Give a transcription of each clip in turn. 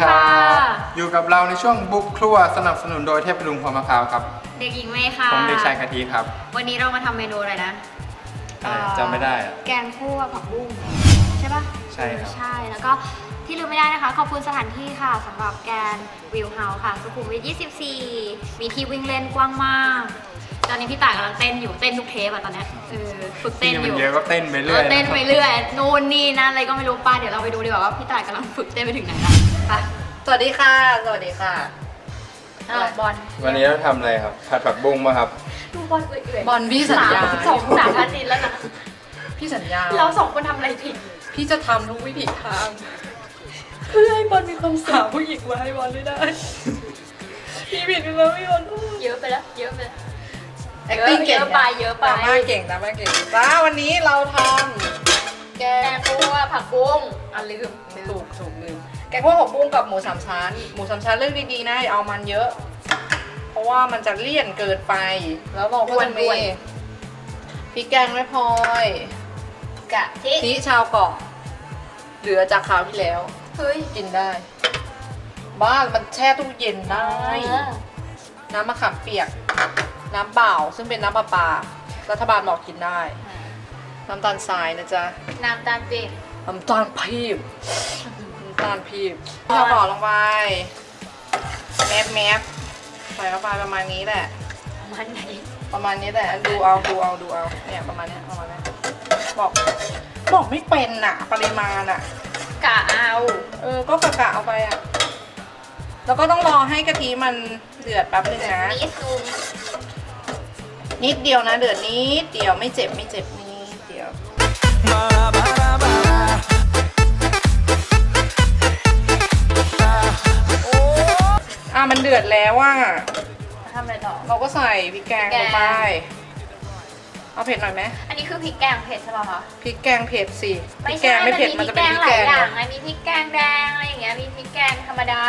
ค่ะอยู่กับเราในช่วงบุกครัวสนับสนุนโดยเทพดุงพรหมะพร้าวครับ เด็กหญิงเมย์ค่ะ ผมเด็กชายกะทิครับ วันนี้เรามาทำเมนูอะไรนะอะไรจำไม่ได้อะแกงคั่วผักบุ้งใช่ปะใช่ครับ ใช่ แล้วก็ที่ลืมไม่ได้นะคะ ขอบคุณสถานที่ค่ะสำหรับแกนวิวเฮาส์ค่ะ สุขุมวิท 24 มีที่วิ่งเล่นกว้างมาก ตอนนี้พี่ต่ายกำลังเต้นอยู่ เต้นทุกเทปอะตอนเนี้ยเออฝึกเต้นที่อมันยู่เยอะก็เต้นไปเอเรื่ออย เต้นไปเรื่อย นู่นนี่นั่นอะไรก็ไม่รู้ป้าเดี๋ยวเราไปดูดีกว่าว่าพี่ต่ายกำลังฝึกเต้นไปถึงไหนแล้วไปส วัสดีค่ะ สวัสดีค่ะ อ้าวบอลวันนี้เราทำอะไรครับ ผัดผักบุ้งมาครับ ดูบอลเอื่อยๆบอลพี่สัญญาสมสองสามอาทิตย์แล้วนะพี่สัญญา เราสองคนทำอะไรผิดพี่จะทำทุกวิถีทาง เพื่อให้บอลมีความสุขผู้หญิงมาให้บอลไม่ได้ พี่ผิดไปแล้วพี่บอลเยอะไปแล้ว เยอะไปแล้ว acting เก่งเยอะไปเยอะไป ดราม่าเก่งดราม่าเก่งจ้าวันนี้เราทำแกแกงงคั่วผักบุ้งอะลืมลืมถูกถูกลืม แกงคั่วหกบุ้งกับหมูสามชั้น หมูสามชั้นเลือกดีๆนะอย่าเอามันเยอะ เพราะว่ามันจะเลี่ยนเกินไป แล้วเราก็จะมีพริกแกงไม่พลอยกะทิที่ชาวเกาะเหลือจากคราวที่แล้ว เฮ้ยกินได้ บ้านมันแช่ตู้เย็นได้น้ำมะขามเปียก น้ำเปล่าซึ่งเป็นน้ำประปา รัฐบาลบอกกินได้ น้ำตาลทรายนะจ๊ะ น้ำตาลปี๊บน้ำตาลพีบ น้ำตาลพีบข้าวห่อลงไปแมบแมบใส่เข้าไปประมาณนี้แหละมันไหนประมาณนี้แหละดูเอาดูเอาดูเอาเนี่ยประมาณเนี้ยประมาณเนี้ยบอกบอกไม่เป็นน่ะ ปริมาณน่ะกะเอา เออ ก็กะกะเอาไปอะ แล้วก็ต้องรอให้กะทิมันเดือดแป๊บนึงนะนิดนึงนิดเดียวนะ เดือดนิดเดียวไม่เจ็บไม่เจ็บนิดเดียว มันเดือดแล้วอะทำอะไรต่อ เราก็ใส่พริกแกงพริลกงแกงไป เอาเผ็ดหน่อยไหมอันนี้คือพริกแกงเผ็ดใช่ป่ะคะพริกแกงเผ็ดสิพริไม่กแกใช่งไม่เผ็ดมัมันนจะมีพเป็รินกแกงหลายพริกแกงอย่างไงมีพริกแกงแดงอะไรอย่างเงี้ย มีพริกแกงธรรมดา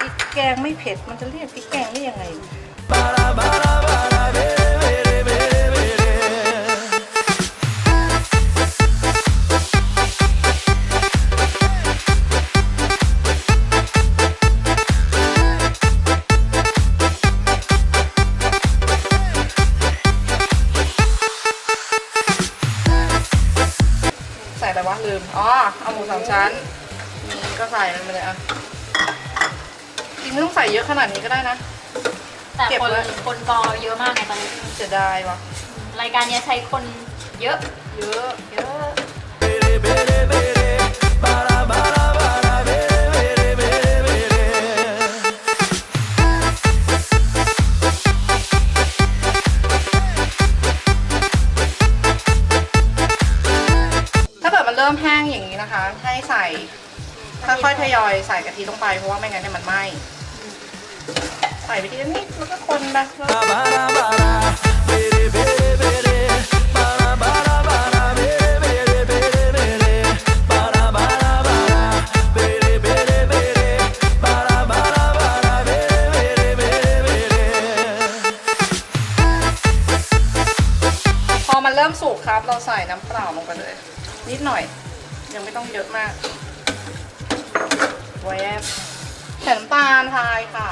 พริกแกงไม่เผ็ดมันจะเรียกพริกแกงได้ยังไง ส่อะไรวะลืม อ๋อ เอาหมูสามชั้น นี่ก็ใส่มันไปเลยอะจริงไม่ต้องใส่เยอะขนาดนี้ก็ได้นะ แต่เก็บคนไว้ คนฟอเยอะมากไงตอนนี้ เสียดายวะรายการเนี้ยใช้คนเยอะ เยอะ เยอะถ้าเริ่มแห้งอย่างนี้นะคะ ให้ใส่ค่อยๆทยอยใส่กะทิลงไปเพราะว่าไม่งั้นเนี่ยมันไหม้ใส่ไปทีละนิดแล้วก็คนไปพอมันเริ่มสุกครับ เราใส่น้ำเปล่าลงไปเลย นิดหน่อย ยังไม่ต้องเยอะมากแวบใส่น้ำตาลทรายค่ะ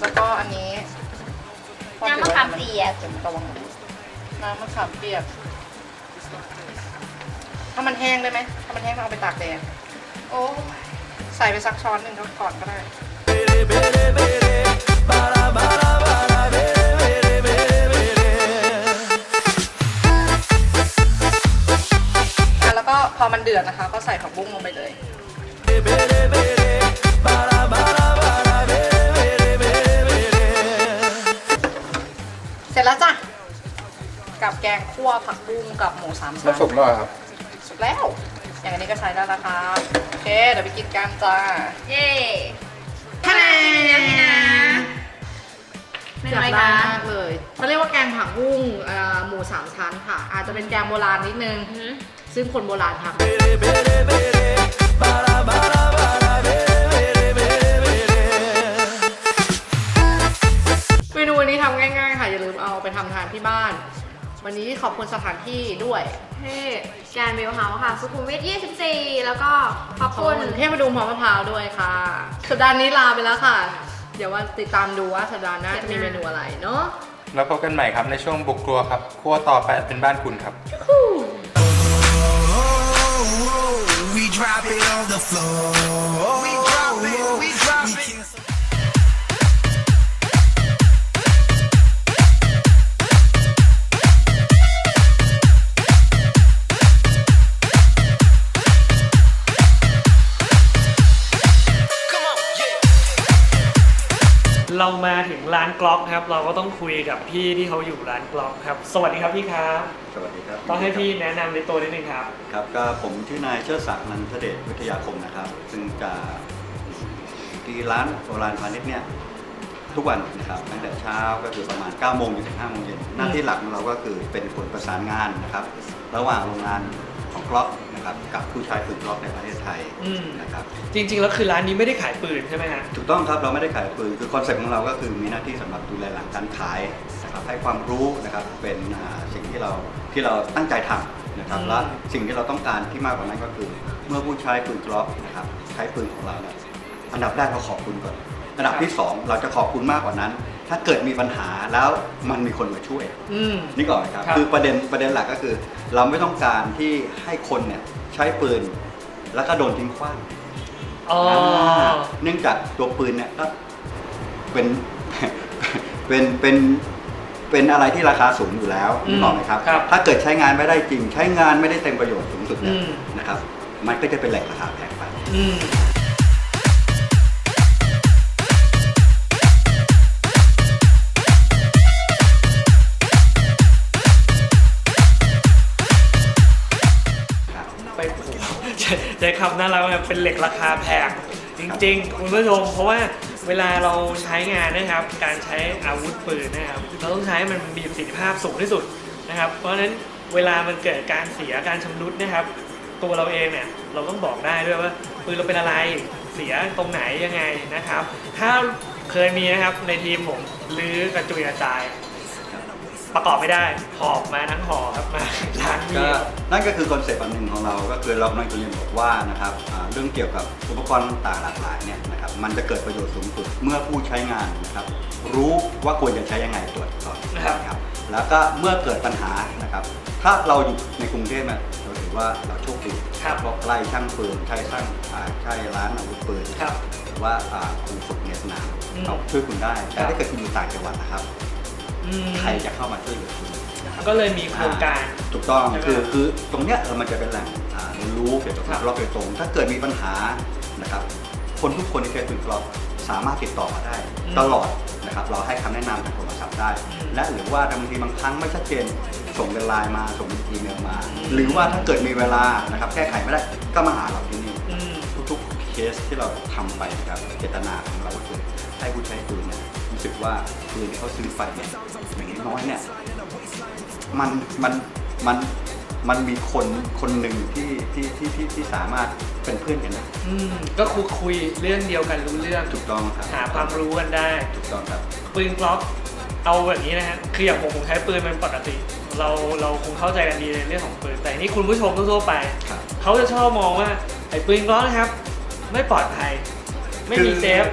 แล้วก็อันนี้น้ำมะขามเปียกเดี๋ยวมันระวังน้ำมะขามเปียก ถ้ามันแห้งได้ไหมถ้ามันแห้งต้องเอาไปตากแดดโอ้ใส่ไปสักช้อนหนึ่งก่อนก็ได้แล้วก็พอมันเดือดนะคะ ก็ใส่ผักบุ้งลงไปเลยเสร็จแล้วจ้ะกับแกงคั่วผักบุ้งกับหมูสามแล้ชั้วนสุกแล้วครับ แล้ว อย่างอันนี้ก็ใช้ได้แล้วครับโอเค เดี๋ยวไปกินกันจ้าเย้ทะเลแล้วพี่นะเจ๋งมากเลยเขาเรียกว่าแกงผักบุ้งหมูสามชั้นค่ะ อาจจะเป็นแกงโบราณนิดนึง ซึ่งคนโบราณทำเมนูนี้ทำง่ายๆค่ะอย่าลืมเอาไปทำทานที่บ้าน วันนี้ขอบคุณสถานที่ด้วยที่แกรนด์วิวเฮาส์ค่ะ สุขุมวิท 24 แล้วก็ขอบขอบคุณคุณเทพดุงพร้อมมะพร้าวด้วยค่ะ สัปดาห์นี้ลาไปแล้วค่ะ เดี๋ยววันติดตามดูว่าสัปดาห์หน้าจะมีเมนูอะไรเนาะ แล้วพบกันใหม่ครับในช่วงบุกครัวครับ ครัวต่อไปเป็นบ้านคุณครับ We drop it on the floor. กล็อกครับ เราก็ต้องคุยกับพี่ที่เขาอยู่ร้านกล็อกครับ สวัสดีครับพี่ครับ สวัสดีครับต้องให้พี่แนะนำในตัวนิดนึงครับ ครับก็ผมชื่อนายเชิดศักดิ์นันทเดชวิทยาคมนะครับ ซึ่งจะที่ร้านโบราณพาณิชย์เนี่ยทุกวันนะครับตั้งแต่เช้าก็คือประมาณ 9 โมงจนถึง5โมงเย็นหน้าที่หลักของเราก็คือเป็นคนประสานงานนะครับ ระหว่างโรงงานของกล็อก นะครับกับผู้ใช้ปืนกล็อกในประเทศไทยอืมนะครับจริง ๆ แล้วคือร้านนี้ไม่ได้ขายปืนใช่ไหมฮะ ถูกต้องครับเราไม่ได้ขายปืนคือคอนเซ็ปต์ของเราก็คือมีหน้าที่สำหรับดูแลหลังการขายนะครับให้ความรู้นะครับเป็นอ่าสิ่งที่เราที่เราตั้งใจทำนะครับอืม และสิ่งที่เราต้องการที่มากกว่านั้นก็คือ เมื่อผู้ใช้ปืนกล็อกนะครับใช้ปืนของเราเนี่ยอันดับแรกเราขอบคุณก่อน อันดับที่สองเราจะขอบคุณมากกว่านั้น ถ้าเกิดมีปัญหาแล้วมันมีคนมาช่วย อืม นี่ก่อนนะครับ ครับ คือประเด็นประเด็นหลักก็คือ เราไม่ต้องการที่ให้คนเนี่ยใช้ปืน แล้วก็โดนทิ้งขว้างอ๋อเนื่องจากตัวปืนเนี่ยก็เป็น เป็นเป็นเป็นอะไรที่ราคาสูงอยู่แล้วอืมนึกออกไหมครับ ครับถ้าเกิดใช้งานไม่ได้จริง ใช้งานไม่ได้เต็มประโยชน์สูงสุดเนี่ยอืม นะครับ มันก็จะเป็นแหล่งราคาแพงไป อืม ใช้ใช้คำน่ารักมาเป็นเหล็กราคาแพงจริงๆ คุณผู้ชมเพราะว่าเวลาเราใช้งานนะครับ การใช้อาวุธปืนนะครับเราต้องใช้ให้มันมีประสิทธิภาพสูงที่สุดนะครับ เพราะฉะนั้นเวลามันเกิดการเสียการชำรุดนะครับ ตัวเราเองเนี่ยเราต้องบอกได้ด้วยว่าปืนเราเป็นอะไรเสียตรงไหนยังไงนะครับ ถ้าเคยมีนะครับในทีมผมรื้อกระจุยกระจาย ประกอบไม่ได้ หอบมาทั้งหอครับมาล้างมีก็ดนั่นก็คือคอนเซ็ปต์อันหนึ่งของเรา ก็คือเรากำลังจะเรียนบอกว่านะครับอ่าเรื่องเกี่ยวกับอุปกรณ์ต่างๆหลากหลายเนี่ยนะครับมันจะเกิดประโยชน์สูงสุดเมื่อผู้ใช้งานนะครับรู้ว่าควรจะใช้ยังไงตรวจก่อนนะครับ นะครับแล้วก็เมื่อเกิดปัญหานะครับถ้าเราอยู่ในกรุงเทพเนี่ยเราถือว่าเราโชคดีครับ เพราะใกล้ช่างปืนใกล้ช่างอ่าใกล้ร้านอาวุธปืน ครับหรือว่าอ่าครูฝึกในสนามอืมเขาช่วยคุณได้ครัแต่บถ้าเกิดคุณอยู่ต่างจังหวัดนะครับอืม ใครจะเข้ามาช่วยเหลือคุณนะครับก็เลยมีโครงการถูกต้องใช่ไหมคือคือตรงเนี้ยเออมันจะเป็นแหล่งอ่าเรียนรู้เกี่ยวกับครับรอบโดยตรง ถ้าเกิดมีปัญหานะครับคนทุกคนที่เคยปืนกรอบสามารถติดต่อมาได้ ตลอดนะครับเราให้คำแนะนำทางโทรศัพท์ได้ และหรือว่าบางทีบางครั้งไม่ชัดเจนส่งเป็นไลน์มาส่งเป็นอีเมลมา หรือว่าถ้าเกิดมีเวลานะครับแก้ไขไม่ได้ก็มาหาเราที่นี่อืมทุกๆเคสที่เราทำไปนะครับเจตนาของเราก็คือให้ผู้ใช้ปืนเนี่ย รู้สึกว่าปืนที่เขาซื้อไปเนี่ยอย่างน้อยๆเนี่ยมันมันมันมันมีคนคนหนึ่งที่ที่ที่ที่ที่สามารถเป็นเพื่อนกันได้อืมก็คุยคุยเรื่องเดียวกันรู้เรื่องถูกต้องครับหาความรู้กันได้ถูกต้องครับปืนกล็อกเอาแบบนี้นะฮะคืออย่างผมผมใช้ปืนเป็นปกติ เราเราคงเข้าใจกันดีในเรื่องของปืนแต่นี่คุณผู้ชมทั่วๆไปครับเขาจะชอบมองว่าไอ้ปืนกล็อกนะครับ ไม่ปลอดภัย ไม่มีเซฟ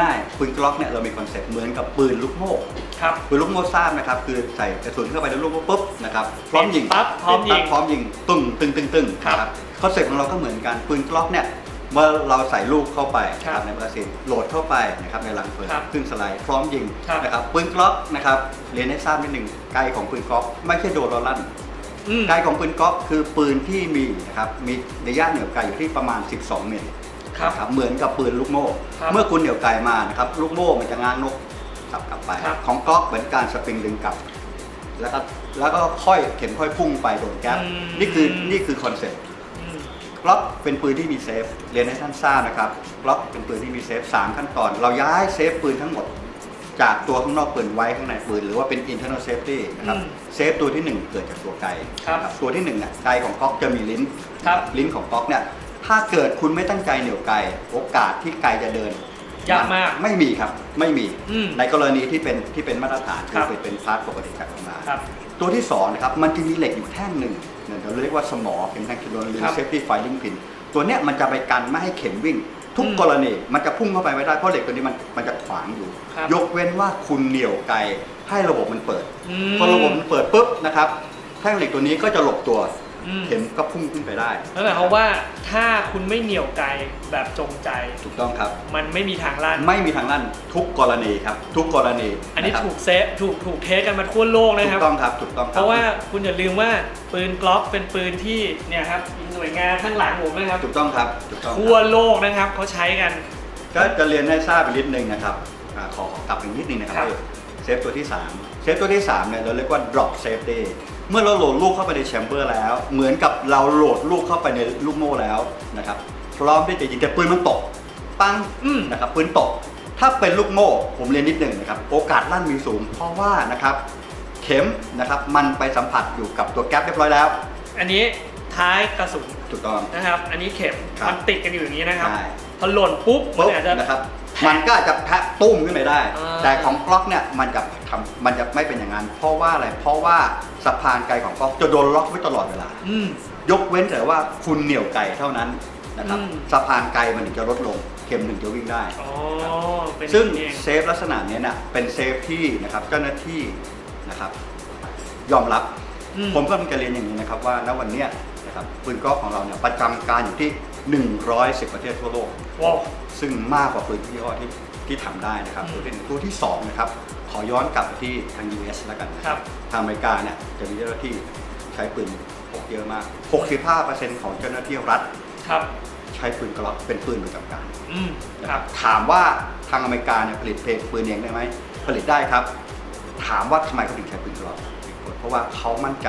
ง่ายๆปืนกล็อกเนี่ยเรามีคอนเซ็ปต์เหมือนกับปืนลูกโม่ครับ ปืนลูกโม่ทราบนะครับคือใส่กระสุนเข้าไปแล้วลูกโม่ปุ๊บนะครับพร้อมยิงปั๊บพร้อมยิงพร้อมยิงตึ้งตึ้งตึ้งตึ้งครับนะคอนเซ็ปต์ของเราก็เหมือนกันปืนกล็อกเนี่ยเมื่อเราใส่ลูกเข้าไปครับในแมกกาซีนโหลดเข้าไปนะครับในหลังปืนครับขึ้นสไลด์พร้อมยิงครับนะครับปืนกล็อกนะครับเรียนให้ทราบนิดหนึ่งไกลของปืนกล็อกไม่ใช่โดนเราลั่นอืมไกลของปืนกล็อกคือปืนที่มีนะครับมีระยะเหนี่ยวไกลอยู่ที่ประมาณ 12 เมตร ครับนะครับเหมือนกับปืนลูกโม่ ครับเมื่อคุณเหนี่ยวไกลมานะครับลูกโม่มันจะง้างนกสับกลับไป ครับ ของกล็อกเหมือนการสปริงดึงกลับ แล้วก็แล้วก็ค่อยเข็มค่อยพุ่งไปโดนแก๊สอืมนี่คือนี่คือคอนเซ็ปต์ อืม กล็อกเป็นปืนที่มีเซฟ เรียนให้ท่านทราบนะครับกล็อกเป็นปืนที่มีเซฟสามขั้นตอน เราย้ายเซฟปืนทั้งหมด จากตัวข้างนอกปืนไว้ข้างในปืน หรือว่าเป็น internal safety นะครับอืมเซฟตัวที่หนึ่งเกิดจากตัวไกครับนะตัวที่หนึ่งเนี่ยไกของก๊อกจะมีลิ้นครับ ลิ้นของก๊อกเนี่ย ถ้าเกิดคุณไม่ตั้งใจเหนี่ยวไกโอกาสที่ไกจะเดินยากมากไม่มีครับไม่มีอืมในกรณีที่เป็นที่เป็นมาตรฐานครับคือเป็นพาร์ทปกติจากธรรมดาครับตัวที่สองนะครับมันจะมีเหล็กอยู่แท่งหนึ่งเนี่ยเราเรียกว่าสมอเป็นแท่งคิโลหรือครับ safety firing pin ตัวเนี้ยมันจะไปกันไม่ให้เข็มวิ่ง ทุกอืมกรณีมันจะพุ่งเข้าไปไม่ได้เพราะเหล็กตัวนี้มันมันจะขวางอยู่ครับยกเว้นว่าคุณเหนี่ยวไกลให้ระบบมันเปิดอืมพอระบบมันเปิดปุ๊บนะครับแท่งเหล็กตัวนี้ก็จะหลบตัว อืม เข็มก็พุ่งขึ้นไปได้นั่นหมายความว่าถ้าคุณไม่เหนี่ยวไกลแบบจงใจ ถูกต้องครับ มันไม่มีทางลั่น ไม่มีทางลั่นทุกกรณีครับ ทุกกรณีอันนี้ะครับถูกเซฟถูกถูกเทสกันมาทั่วโลกนะถูครับ กต้องครับถูกต้องคเพรับราะว่าคุณอย่าลืมว่าปืนกล็อกเป็นปืนที่เนี่ยครับหน่วยงานข้างหลังผมนะครับถูกต้องครับถูกต้องครับ ทั่วโลกนะครับเขาใช้กัน ก็จะเรียนให้ทราบไปนิดนึงนะครับอาขอขอกลับอีกนิดนึงนะครับครับ เซฟตัวที่ 3 เซฟตัวที่3เนี่ยเราเรียกว่า drop safety เมื่อเราโหลดลูกเข้าไปในแชมเบอร์แล้ว เหมือนกับเราโหลดลูกเข้าไปในลูกโม่แล้วนะครับพร้อมที่จะยิงแต่ปืนมันตก ปังอืมนะครับปืนตก ถ้าเป็นลูกโม่ผมเรียนนิดหนึ่งนะครับโอกาสลั่นมีสูง เพราะว่านะครับเข็มนะครับมันไปสัมผัสอยู่กับตัวแก๊ปเรียบร้อยแล้ว อันนี้ท้ายกระสุนถูกต้องนะครับ อันนี้เข็มครับมันติดกันอยู่อย่างนี้นะครับใช่พอหล่นปุ๊บมันปุ๊บอาจจะนะครับ มันก็อาจจะแพะตุ้มขึ้นไปได้ อ่า แต่ของกล็อกเนี่ยมันจะทำมันจะไม่เป็นอย่างนั้น เพราะว่าอะไร เพราะว่าสะพานไกลของกล็อกจะโดนล็อกไว้ตลอดเวลา อืม ยกเว้นแต่ว่าคุณเหนี่ยวไกลเท่านั้นนะครับอืม สะพานไกลมันถึงจะลดลง เข็มถึงจะวิ่งได้ อ๋อเป็นซึ่งอย่างนี้เองเซฟลักษณะเนี้ยเนี่ยเป็นเซฟที่นะครับเจ้าหน้าที่นะครับยอมรับ อืมผมก็มีการเรียนอย่างนี้นะครับว่าณวันเนี้ยนะครับปืนกล็อกของเราเนี่ยประจำการอยู่ที่ 110 ประเทศทั่วโลก ว้าว ซึ่งมากกว่าปืนยี่ห้อที่ที่ทำได้นะครับอืมตัวที่หนึ่งตัวที่สองนะครับ ขอย้อนกลับไปที่ทาง US แล้วกันนะครับทางอเมริกาเนี่ยจะมีเจ้าหน้าที่ใช้ปืนพกเยอะมาก 65%ของเจ้าหน้าที่รัฐครับใช้ปืนกล็อกเป็นปืนประจำการอืมนะครับถามว่าทางอเมริกาเนี่ยผลิตเพลงปืนเองได้ไหมผลิตได้ครับ ถามว่าทำไมเขาถึงใช้ปืนกล็อกเพราะว่าเขามั่นใจ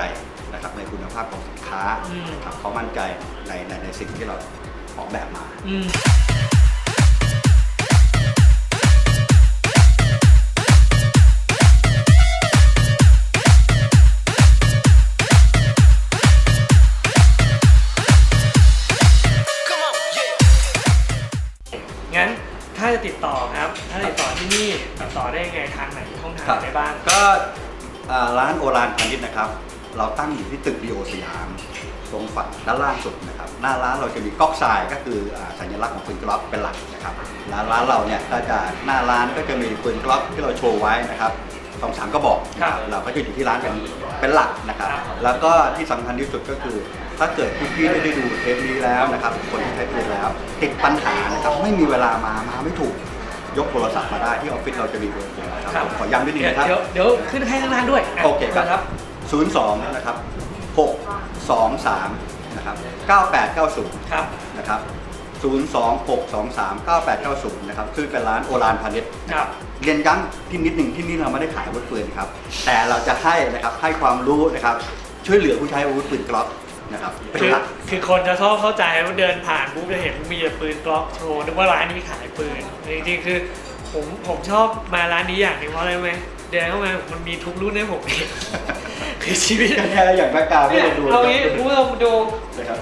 นะครับในคุณภาพของสินค้าอืมครับเขามั่นใจในในในสิ่งที่เรา ออกแบบมาอืม Come on, yeah. งั้นถ้าจะติดต่อครับ ถ้าติดต่อที่นี่ติดต่อได้ยังไงทางไหนช่องทางครับไหนบ้าง ก็อ่าร้านโอรานพาณิชย์นะครับ เราตั้งอยู่ที่ตึกดีโอสยาม ตรงฝั่งด้านล่างสุดนะครับ หน้าร้านเราจะมีก๊อกทรายก็คืออ่าสัญลักษณ์ของปืนกล็อกเป็นหลักนะครับร้านร้านเราเนี่ยก็จะหน้าร้านก็จะมีปืนกล็อกที่เราโชว์ไว้นะครับสองสามก็บอกครับเราก็จะอยู่ที่ร้านเป็นเป็นหลักนะครับครับแล้วก็ที่สำคัญที่สุดก็คือ ถ้าเกิดพี่ๆได้ดูเทปนี้แล้วนะครับคนที่ใช้ปืนแล้ว ติดปัญหานะครับไม่มีเวลามามาไม่ถูกยกโทรศัพท์มาได้ที่ออฟฟิศเราจะมีเบอร์โทรนะครับครับผมขอย้ำนิดนึงเดี๋ยวนะครับ เดี๋ยวเดี๋ยวขึ้นให้ข้างล่างด้วยะโอเคครับครับ 02 นะครับ 623นะครับ 9890 ครับ นะครับ 02623 9890 นะครับซึ่งเป็นร้านโอรานพาณิชย์ครับ เรียนย้ำที่นิดหนึ่งที่นี่เราไม่ได้ขายอาวุธปืนครับ แต่เราจะให้นะครับ ให้ความรู้นะครับ ช่วยเหลือผู้ใช้อาวุธปืนกล็อกนะครับเป็นคือหลัก คือคนจะชอบเข้าใจว่าเดินผ่านปุ๊บจะเห็นมีแต่ปืนกล็อกโชว์นึกว่าร้านนี้ขายปืนจริงๆคือผมผมชอบมาร้านนี้อย่างหนึงเพราะอะไรรู้ไหมเดินเข้ามามันมีทุกรุ่นให้ผมเอง คือชีวิตแค่อย่างแบ็กกราวด์เนี่ยให้ดูเอางี้คุณผู้ชมดู นะครับ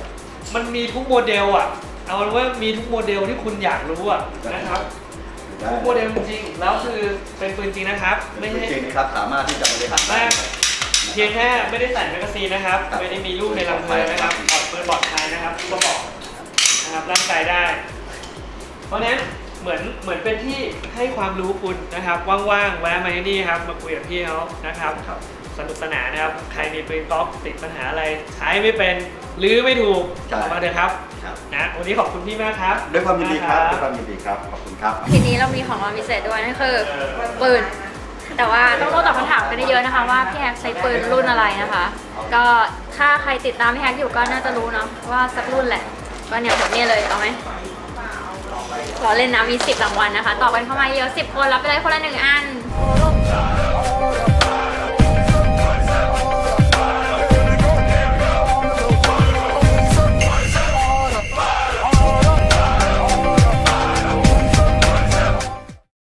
มันมีทุกโมเดลอะ เอาเป็นว่ามีทุกโมเดลที่คุณอยากรู้อะนะครับทุกโมเดลจริงๆแล้วคือเป็นปืนจริงนะครับ ไม่ไม่ใช่ ใช่นะครับสามารถที่จะบริหารแม่เพียงแค่ไม่ได้ใส่แมกกาซีนนะครับครับไม่ได้มีลูกในลำเพลินนะครับปลอดปืนปลอดภัยนะครับก็บอกนะครับร่างกายได้ เพราะฉะนั้นเหมือนเหมือนเป็นที่ให้ความรู้คุณนะครับ ว่างๆแวะมาที่นี่ครับมาคุยกับพี่เขานะครับ ครับ สนุกสนานนะครับ ใครมีปืนกล็อกติดปัญหาอะไร ใช้ไม่เป็นหรือไม่ถูกใช่มาเถอะครับครับ นะวันนี้ขอบคุณพี่มากครับด้วยความยินดีครับนะด้วยความยินดีครับ ขอบคุณครับ ทีนี้เรามีของเราพิเศษด้วยนั่นคือปืน แต่ว่าต้องรู้ตอบคำถามกันได้เยอะนะคะว่าพี่แฮกใช้ปืนรุ่นอะไรนะคะ ก็ถ้าใครติดตามพี่แฮกอยู่ก็น่าจะรู้เนาะว่าสักรุ่นแหละก็เนี่ยผมเนี่ยเลยเอาไหมรอเล่นนะมี 10รางวัลนะคะ ตอบกันเข้ามาเยอะ 10 คนรับไปเลยคนละหนึ่งอัน All